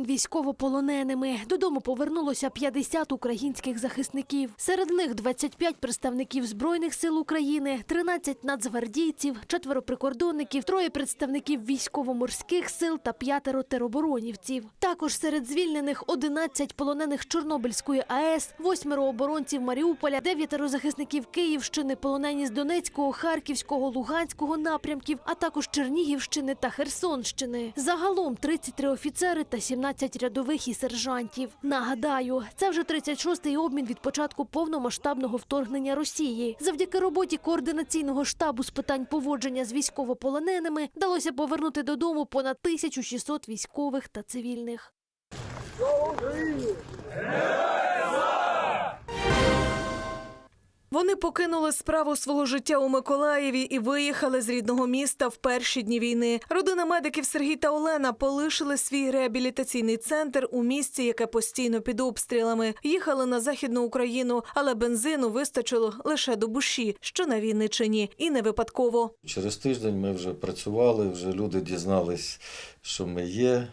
обмін військовополоненими. Додому повернулося 50 українських захисників. Серед них 25 представників збройних сил України, 13 нацгвардійців, четверо прикордонників, троє представників військово-морських сил та п'ятеро тероборонівців. Також серед звільнених 11 полонених Чорнобильської АЕС, восьмеро оборонців Маріуполя, дев'ятеро захисників Київщини, полонені з Донецького, Харківського, Луганського напрямків, а також Чернігівщини та Херсонщини. Загалом 33 офіцери та 17 рядових і сержантів. Нагадаю, це вже 36-й обмін від початку повномасштабного вторгнення Росії. Завдяки роботі координаційного штабу з питань поводження з військовополоненими вдалося повернути додому понад 1600 військових та цивільних. Вони покинули справу свого життя у Миколаєві і виїхали з рідного міста в перші дні війни. Родина медиків Сергій та Олена полишили свій реабілітаційний центр у місті, яке постійно під обстрілами. Їхали на західну Україну, але бензину вистачило лише до буші, що на Вінничині, і не випадково. Через тиждень ми вже працювали, вже люди дізнались, що ми є.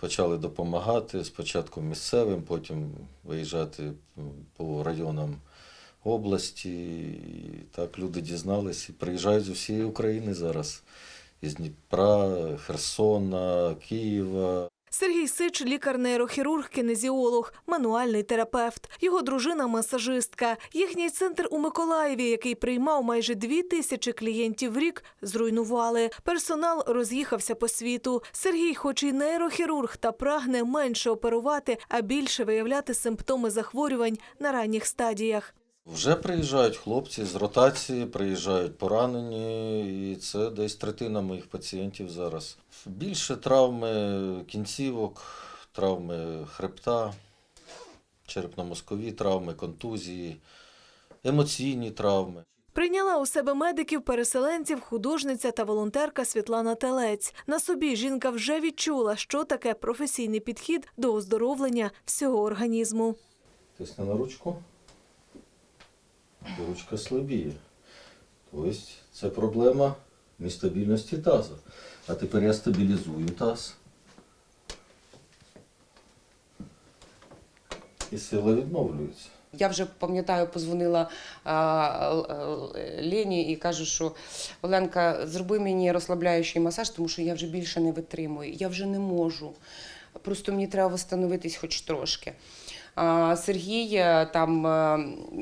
Почали допомагати спочатку місцевим, потім виїжджати по районам області. І так люди дізнались і приїжджають з усієї України зараз. Із Дніпра, Херсона, Києва. Сергій Сич, лікар-нейрохірург, кінезіолог, мануальний терапевт. Його дружина масажистка. Їхній центр у Миколаєві, який приймав майже дві тисячі клієнтів в рік, зруйнували. Персонал роз'їхався по світу. Сергій, хоч і нейрохірург, та прагне менше оперувати, а більше виявляти симптоми захворювань на ранніх стадіях. Вже приїжджають хлопці з ротації, приїжджають поранені, і це десь третина моїх пацієнтів зараз. Більше травми кінцівок, травми хребта, черепно-мозкові травми, контузії, емоційні травми. Прийняла у себе медиків, переселенців, художниця та волонтерка Світлана Телець. На собі жінка вже відчула, що таке професійний підхід до оздоровлення всього організму. Тисни на ручку. Ручка слабіє. Тобто це проблема нестабільності тазу. А тепер я стабілізую таз. І сила відновлюється. Я вже пам'ятаю, позвонила Лені і кажу, що Оленка, зроби мені розслабляючий масаж, тому що я вже більше не витримую. Я вже не можу. Просто мені треба встановитись хоч трошки. Сергій, е, там, е,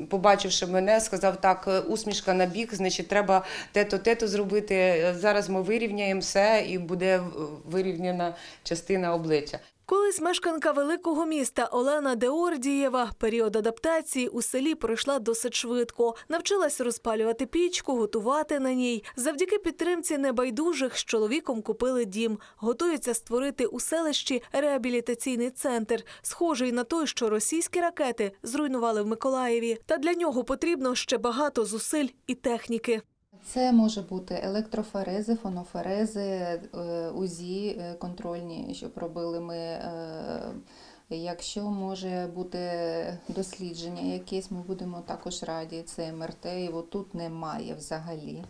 побачивши мене, сказав: так, е, усмішка на бік, значить, треба те-то, те-то зробити. Зараз ми вирівняємо все і буде вирівняна частина обличчя. Колись мешканка великого міста Олена Деордієва період адаптації у селі пройшла досить швидко. Навчилась розпалювати пічку, готувати на ній. Завдяки підтримці небайдужих з чоловіком купили дім. Готуються створити у селищі реабілітаційний центр, схожий на той, що російські ракети зруйнували в Миколаєві. Та для нього потрібно ще багато зусиль і техніки. Це може бути електроферези, фоноферези, е, УЗІ е, контрольні, щоб робили ми. е, Якщо може бути дослідження якесь, ми будемо також раді. Це МРТ, його тут немає взагалі,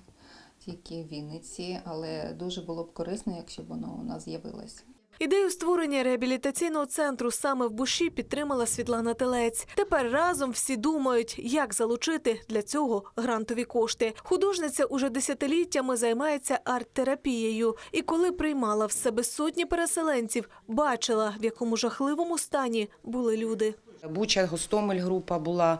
тільки в Вінниці, але дуже було б корисно, якщо б воно у нас з'явилось. Ідею створення реабілітаційного центру саме в Буші підтримала Світлана Телець. Тепер разом всі думають, як залучити для цього грантові кошти. Художниця уже десятиліттями займається арт-терапією. І коли приймала в себе сотні переселенців, бачила, в якому жахливому стані були люди. Буча Гостомель група була.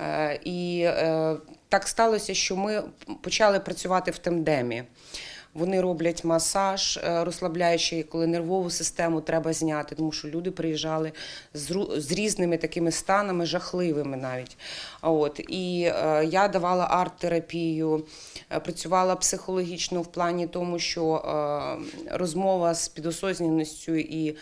е, І е, так сталося, що ми почали працювати в тандемі. Вони роблять масаж е, розслабляючий, коли нервову систему треба зняти, тому що люди приїжджали з, різними такими станами, жахливими навіть. От. І е, я давала арт-терапію, е, працювала психологічно в плані тому, що розмова з підосознаністю і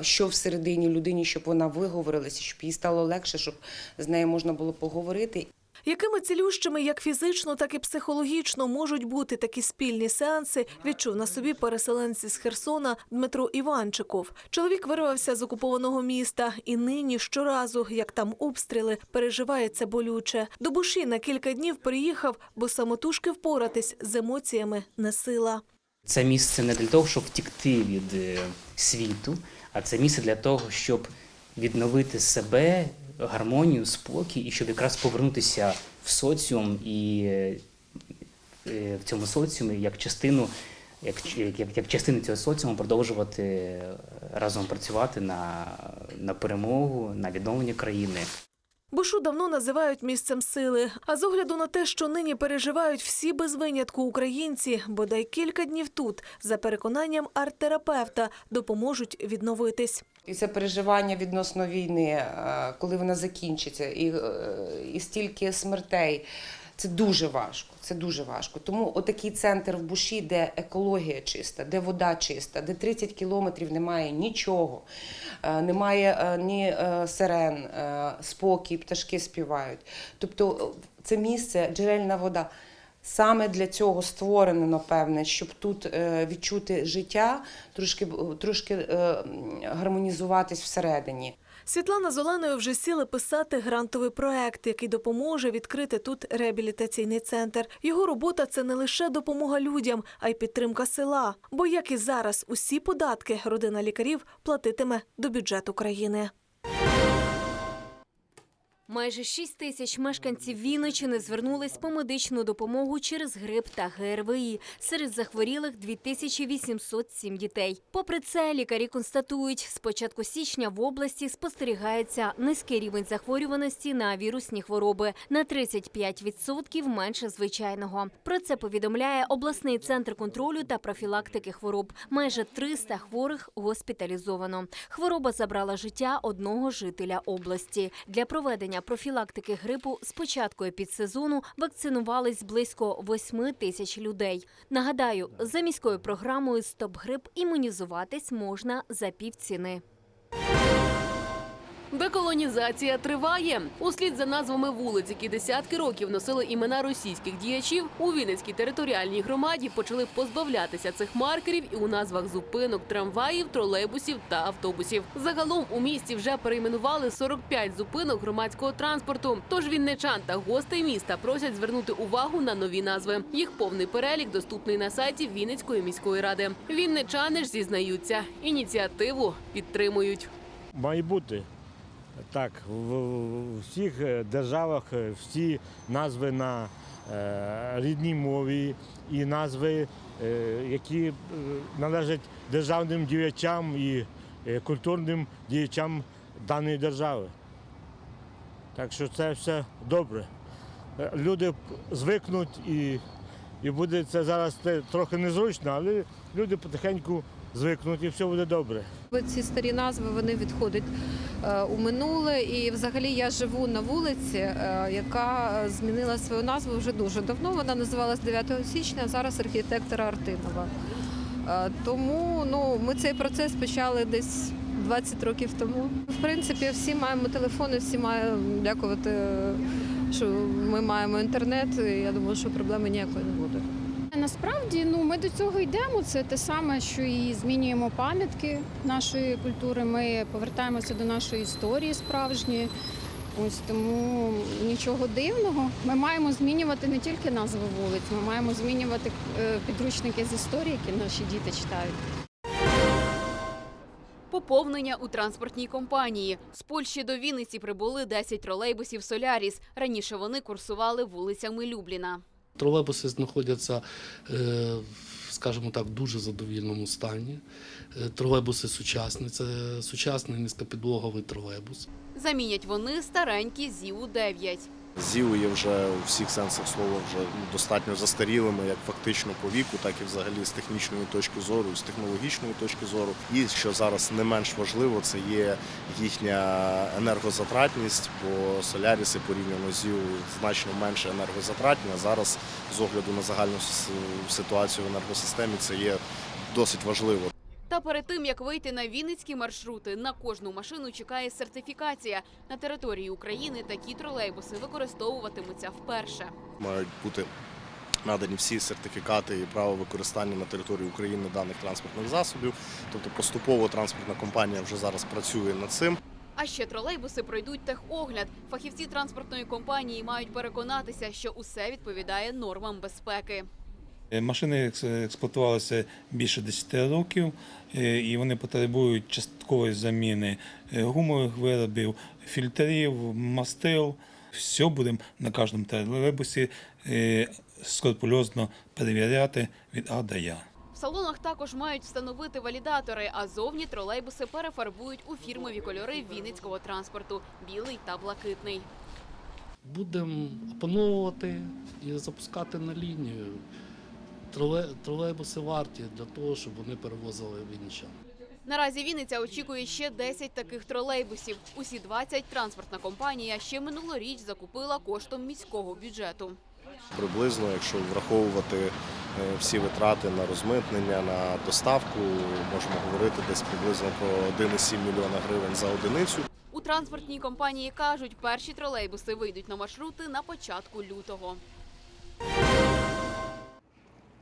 що всередині людині, щоб вона виговорилася, щоб їй стало легше, щоб з нею можна було поговорити. Якими цілющими як фізично, так і психологічно можуть бути такі спільні сеанси, відчув на собі переселенці з Херсона Дмитро Іванчиков. Чоловік вирвався з окупованого міста і нині щоразу, як там обстріли, переживає це болюче. До Буші на кілька днів приїхав, бо самотужки впоратись з емоціями не сила. Це місце не для того, щоб втікти від е, світу, а це місце для того, щоб відновити себе, гармонію, спокій, і щоб якраз повернутися в соціум і е, в цьому соціумі як частину, як, як, як, як частину цього соціуму продовжувати е, разом працювати на, на перемогу, на відновлення країни. Бушу давно називають місцем сили. А з огляду на те, що нині переживають всі без винятку українці, бодай кілька днів тут, за переконанням арт-терапевта, допоможуть відновитись. І це переживання відносно війни, е, коли вона закінчиться, і, е, і стільки смертей. Це дуже важко. Це дуже важко. Тому отакий центр в Буші, де екологія чиста, де вода чиста, де 30 кілометрів немає нічого, е, немає е, ні е, сирен, спокій, пташки співають. Тобто це місце, джерельна вода. Саме для цього створено, напевне, щоб тут відчути життя, трошки, трошки гармонізуватись всередині. Світлана з Оленою вже сіли писати грантовий проект, який допоможе відкрити тут реабілітаційний центр. Його робота це не лише допомога людям, а й підтримка села. Бо як і зараз, усі податки родина лікарів платитиме до бюджету країни. Майже 6 тисяч мешканців Вінничини звернулись по медичну допомогу через грип та ГРВІ. Серед захворілих 2807 дітей. Попри це, лікарі констатують, з початку січня в області спостерігається низький рівень захворюваності на вірусні хвороби на 35% менше звичайного. Про це повідомляє обласний центр контролю та профілактики хвороб. Майже 300 хворих госпіталізовано. Хвороба забрала життя одного жителя області. Для проведення профілактики грипу з початку епідсезону вакцинувались близько 8 тисяч людей. Нагадаю, за міською програмою Стоп грип імунізуватись можна за півціни. Деколонізація триває. Услід за назвами вулиць, які десятки років носили імена російських діячів, у Вінницькій територіальній громаді почали позбавлятися цих маркерів і у назвах зупинок трамваїв, тролейбусів та автобусів. Загалом у місті вже перейменували 45 зупинок громадського транспорту. Тож вінничан та гостей міста просять звернути увагу на нові назви. Їх повний перелік доступний на сайті Вінницької міської ради. Вінничани ж зізнаються, ініціативу підтримують. Має бути. Так, в всіх е, державах е, всі назви на е, рідній мові і назви, які належать державним діячам і культурним діячам даної держави. Так що це все добре. Люди звикнуть і, і буде це зараз трохи незручно, але люди потихеньку звикнуть і все буде добре. Ці старі назви вони відходять е, у минуле. І взагалі я живу на вулиці, е, яка змінила свою назву вже дуже давно. Вона називалась 9 січня, а зараз архітектора Артинова. Е, Тому ну, ми цей процес почали десь 20 років тому. В принципі, всі маємо телефони, всі маємо дякувати, що ми маємо інтернет. і Я думаю, що проблеми ніякої не буде. Насправді, ну ми до цього йдемо. Це те саме, що і змінюємо пам'ятки нашої культури. Ми повертаємося до нашої історії справжньої. Ось тому нічого дивного. Ми маємо змінювати не тільки назви вулиць, ми маємо змінювати е, підручники з історії, які наші діти читають. Поповнення у транспортній компанії. З Польщі до Вінниці прибули 10 тролейбусів Соляріс. Раніше вони курсували вулицями Любліна. Тролейбуси знаходяться, е, скажімо так, в дуже задовільному стані. Е, Тролейбуси сучасні, це сучасний низькопідлоговий тролейбус. Замінять вони старенькі ЗІУ-9. ЗІУ є вже у всіх сенсах слова вже ну, достатньо застарілими, як фактично по віку, так і взагалі з технічної точки зору, з технологічної точки зору. І що зараз не менш важливо, це є їхня енергозатратність, бо соляріси порівняно з ЗІУ значно менше енергозатратні. А зараз з огляду на загальну ситуацію в енергосистемі це є досить важливо. Перед тим як вийти на вінницькі маршрути, на кожну машину чекає сертифікація. На території України такі тролейбуси використовуватимуться вперше. мають бути надані всі сертифікати і право використання на території України даних транспортних засобів. Тобто поступово транспортна компанія вже зараз працює над цим. А ще тролейбуси пройдуть техогляд. Фахівці транспортної компанії мають переконатися, що усе відповідає нормам безпеки. Е, Машини екс- експлуатувалися більше 10 років, е, і вони потребують часткової заміни е, гумових виробів, фільтрів, мастил. Все будемо на кожному тролейбусі скрупульозно перевіряти від А до Я. В салонах також мають встановити валідатори, а зовні тролейбуси перефарбують у фірмові кольори вінницького транспорту білий та блакитний. Будемо опановувати і запускати на лінію. Троле- Тролейбуси варті для того, щоб вони перевозили вінничан. Наразі Вінниця очікує ще 10 таких тролейбусів. Усі 20 транспортна компанія ще минулоріч закупила коштом міського бюджету. Приблизно, якщо враховувати е, всі витрати на розмитнення, на доставку, можемо говорити десь приблизно про 1,7 мільйона гривень за одиницю. У транспортній компанії кажуть, перші тролейбуси вийдуть на маршрути на початку лютого.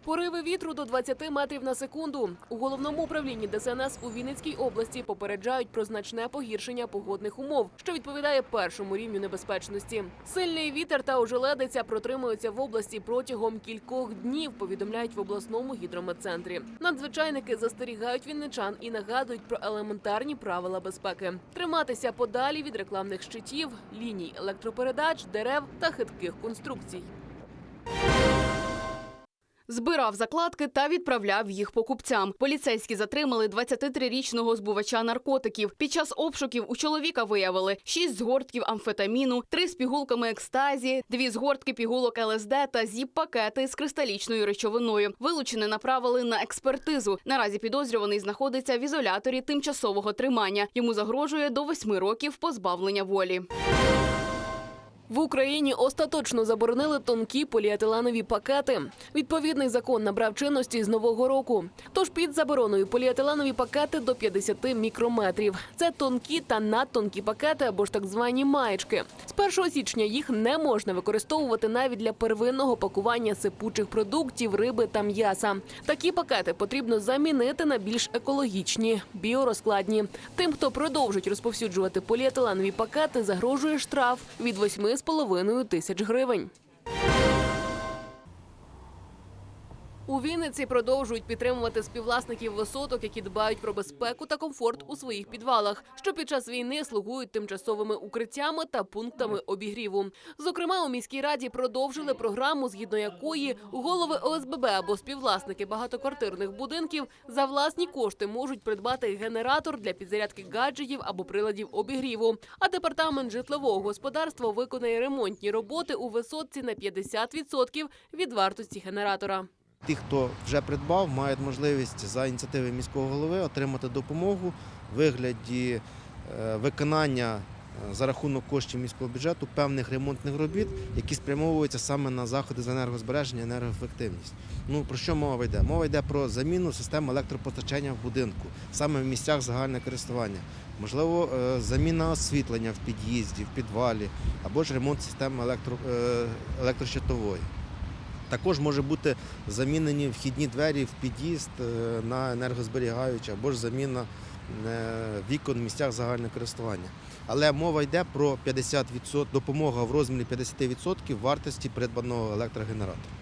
Пориви вітру до 20 метрів на секунду. У головному управлінні ДСНС у Вінницькій області попереджають про значне погіршення погодних умов, що відповідає першому рівню небезпечності. Сильний вітер та ожеледиця протримуються в області протягом кількох днів. Повідомляють в обласному гідрометцентрі. Надзвичайники застерігають вінничан і нагадують про елементарні правила безпеки: триматися подалі від рекламних щитів, ліній електропередач, дерев та хитких конструкцій. Збирав закладки та відправляв їх покупцям. Поліцейські затримали 23-річного збувача наркотиків. Під час обшуків у чоловіка виявили 6 згортків амфетаміну, 3 з пігулками екстазі, 2 згортки пігулок ЛСД та зіп-пакети з кристалічною речовиною. Вилучене направили на експертизу. Наразі підозрюваний знаходиться в ізоляторі тимчасового тримання. Йому загрожує до 8 років позбавлення волі. В Україні остаточно заборонили тонкі поліетиленові пакети. Відповідний закон набрав чинності з нового року. Тож під забороною поліетиленові пакети до 50 мікрометрів. Це тонкі та надтонкі пакети або ж так звані маєчки. З 1 січня їх не можна використовувати навіть для первинного пакування сипучих продуктів, риби та м'яса. Такі пакети потрібно замінити на більш екологічні, біорозкладні. Тим, хто продовжить розповсюджувати поліетиленові пакети, загрожує штраф від 8,5 тисяч гривень. У Вінниці продовжують підтримувати співвласників висоток, які дбають про безпеку та комфорт у своїх підвалах, що під час війни слугують тимчасовими укриттями та пунктами обігріву. Зокрема, у міській раді продовжили програму, згідно якої голови ОСББ або співвласники багатоквартирних будинків за власні кошти можуть придбати генератор для підзарядки гаджетів або приладів обігріву. А департамент житлового господарства виконає ремонтні роботи у висотці на 50% від вартості генератора. Ті, хто вже придбав, мають можливість за ініціативи міського голови отримати допомогу в вигляді е, виконання е, за рахунок коштів міського бюджету певних ремонтних робіт, які спрямовуються саме на заходи з енергозбереження, енергоефективність. Ну про що мова йде? Мова йде про заміну системи електропостачання в будинку, саме в місцях загального користування. Можливо, е, заміна освітлення в під'їзді, в підвалі, або ж ремонт системи електро, електрощитової. Також може бути замінені вхідні двері в під'їзд е, на енергозберігаючі або ж заміна е, вікон в місцях загального користування. Але мова йде про 50%, допомога в розмірі 50% вартості придбаного електрогенератора.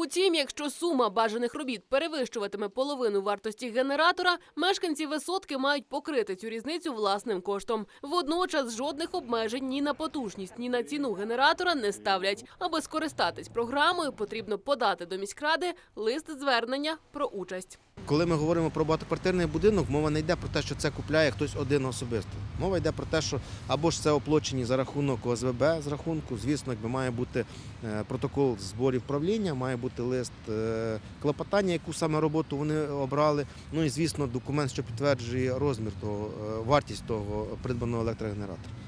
Утім, якщо сума бажаних робіт перевищуватиме половину вартості генератора, мешканці висотки мають покрити цю різницю власним коштом. Водночас жодних обмежень ні на потужність, ні на ціну генератора не ставлять. Аби скористатись програмою, потрібно подати до міськради лист звернення про участь. Коли ми говоримо про багатоквартирний будинок, мова не йде про те, що це купляє хтось один особисто. Мова йде про те, що або ж це оплачені за рахунок ОСВБ з рахунку. Звісно, якби має бути е, протокол зборів правління, має бути лист е, клопотання, яку саме роботу вони обрали. Ну і звісно, документ, що підтверджує розмір того, е, вартість того придбаного електрогенератора.